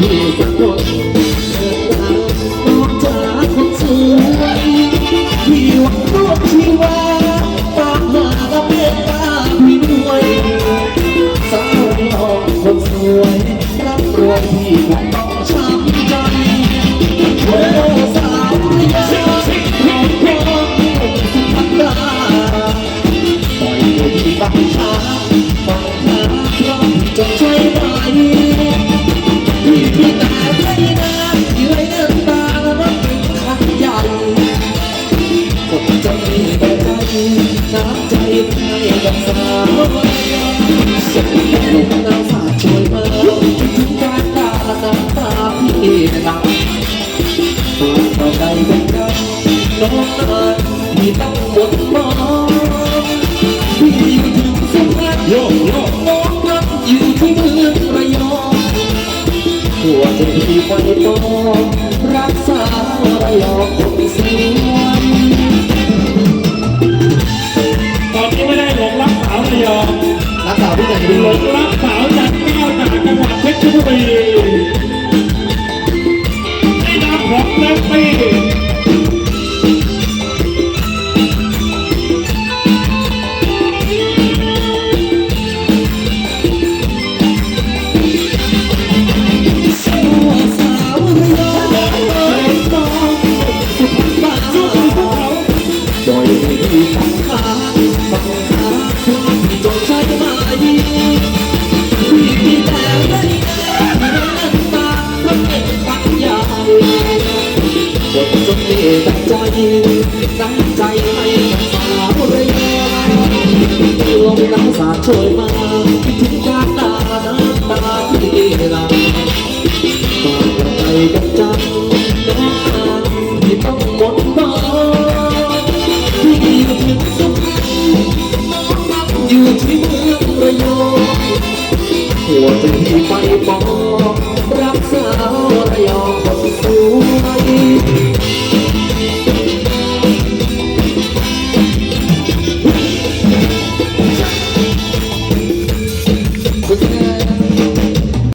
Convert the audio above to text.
You. กัามสักทีาช่วยมาทุกการตาละตาพี่นะปวดต่ใจเป็นกันน้องนั้มีต้งหมดมองพี่อยู่ถึงสุพรรณโยกโยองนั้อยู่ที่เมืองระยองหัวใจพี่ไฟต้องรักษาระยองคนสวน หลงรับสาวจันก้าวจาจังหวัดเพชรบุรีได้นำของเล็กซี่ จดจนที่ตั้งใจตั้งใจให้สาวเรียลมน้ำสาดช่วยมาถึงจากตาน้ำตาที่เรามาไกลกันจังน้ำที่ต้องหบ้างอยู่ถึงสุขอยู่ที่เมืองระยองหัวใจที่ไปบอก